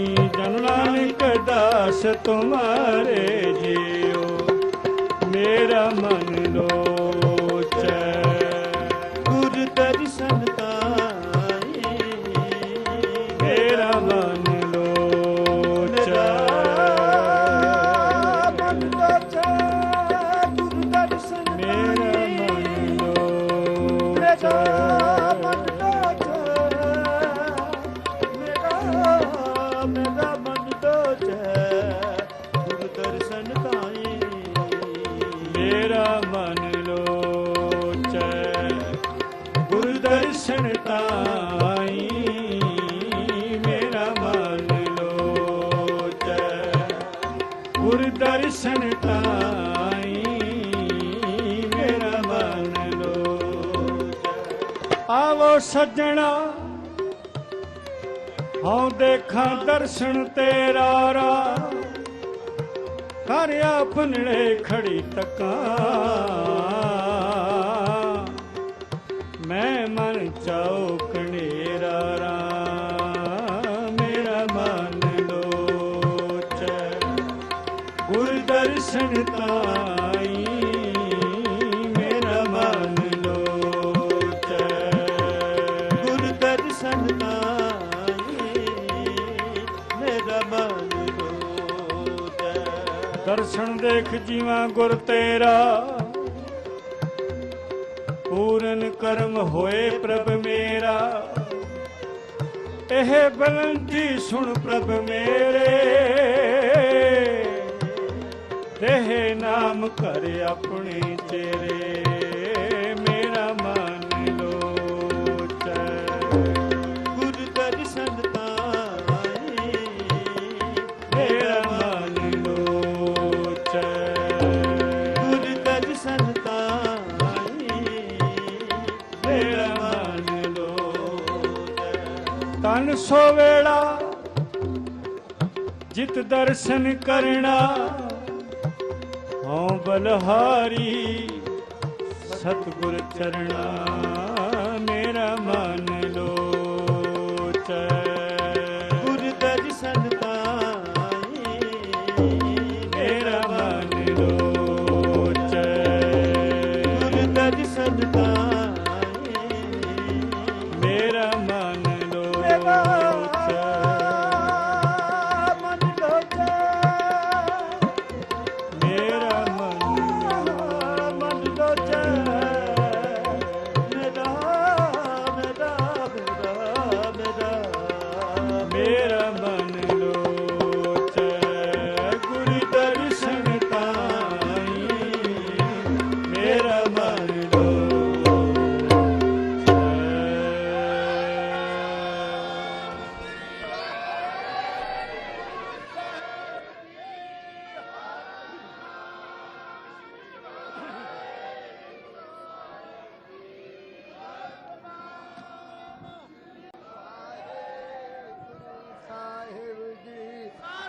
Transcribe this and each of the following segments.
ਜਨ ਨਾਨਕ ਦਾਸ ਤੁਮਾਰੇ ਜੀਓ। ਮੇਰਾ ਮਨ ਲੋਚੈ ਤਾਈ ਮੇਰਾ ਮਨ ਲੋਚੈ ਗੁਰ ਦਰਸ਼ਨ ਤਾਈ ਮੇਰਾ ਮਨ ਲੋਚੈ ਆਵੋ ਸੱਜਣਾ ਹਉ ਦੇਖਾਂ ਦਰਸ਼ਨ ਤੇਰਾ ਰਾ ਕਰ ਆਪਣੜੇ ਖੜੀ ਤੱਕਾਂ ਚੌਕ ਨੇਰਾ ਰਾਮ ਮੇਰਾ ਮਨ ਲੋਚੈ ਗੁਰ ਦਰਸ਼ਨ ਤਾਈ ਮੇਰਾ ਮਨ ਲੋਚੈ ਗੁਰ ਦਰਸ਼ਨ ਤਾਈ ਮੇਰਾ ਮਨ ਲੋਚੈ ਦਰਸ਼ਨ ਦੇਖ ਜੀਵਾਂ ਗੁਰ ਤੇਰਾ ਕਰਮ ਹੋਏ ਪ੍ਰਭ ਮੇਰਾ। ਇਹ ਬਲੰਦੀ ਸੁਣ ਪ੍ਰਭ ਮੇਰੇ। ਰਹੇ ਨਾਮ ਕਰ ਆਪਣੇ ਤੇਰੇ। ਸੋ ਵੇਲਾ ਜਿਤ ਦਰਸ਼ਨ ਕਰਨਾ ਹਉ ਬਲਹਾਰੀ ਸਤਿਗੁਰ ਚਰਣਾ। ਮੇਰਾ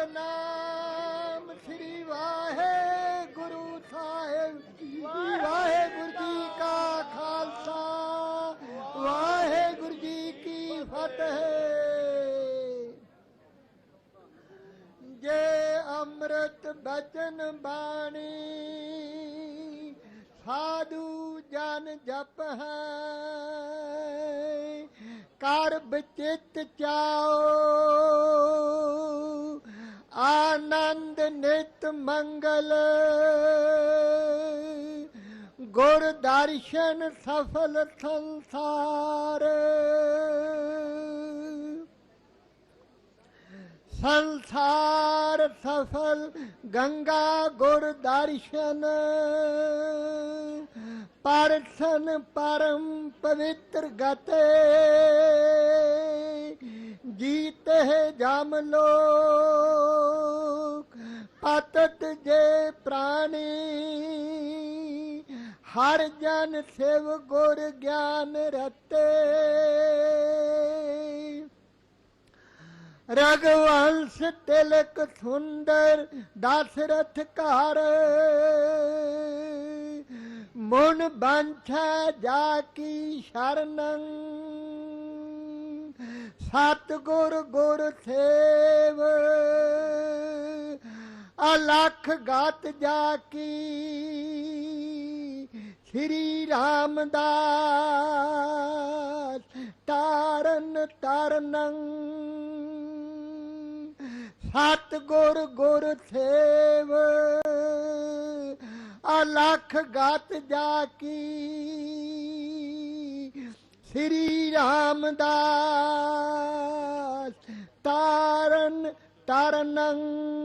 ਸਤਨਾਮ ਸ੍ਰੀ ਵਾਹਿਗੁਰੂ ਸਾਹਿਬ ਜੀ। ਵਾਹਿਗੁਰੂ ਜੀ ਕਾ ਖਾਲਸਾ। ਵਾਹਿਗੁਰੂ ਜੀ ਕੀ ਫਤਿਹ। ਜੇ ਅੰਮ੍ਰਿਤ ਬਚਨ ਬਾਣੀ, ਸਾਧੂ ਜਨ ਜਪ ਹੈ। ਕਰ ਬਚਿਤ ਚਾਓ। ਆਨੰਦ ਨਿਤ ਮੰਗਲ। ਗੁਰ ਦਰਸ਼ਨ ਸਫਲ ਸੰਸਾਰ। ਸੰਸਾਰ ਸਫਲ ਗੰਗਾ ਗੁਰ ਦਰਸ਼ਨ। ਪਰਸਨ ਪਰਮ ਪਵਿੱਤਰ ਗਤੇ। ਜੀਤੇ ਜਮ ਲੋਕ, ਪਤਤ ਜੇ ਪ੍ਰਾਣੀ। ਹਰ ਜਨ ਸਿਵ ਗੁਰ ਗਿਆਨ ਰਤੇ। ਰਗਵੰਸ ਤਿਲਕ ਸੁੰਦਰ ਦਸਰਥ ਘਰ। ਮਨ ਬੰਛਾ ਜਾ ਕੀ ਸ਼ਰਨੰ। ਸਤ ਗੁਰ ਗੁਰ ਸੇਵ ਅਲਖ ਗਤ ਜਾ ਕੀ ਸ੍ਰੀ ਰਾਮਦਾਸ ਤਾਰਨ ਤਰਨੰ। ਸਤ ਗੁਰ ਗੁਰ ਸੇਵ ਅਲਖ ਗਾਤ ਜਾ ਕੀ ਸ੍ਰੀ ਰਾਮਦਾਸ ਤਾਰਨ ਤਰਨੰ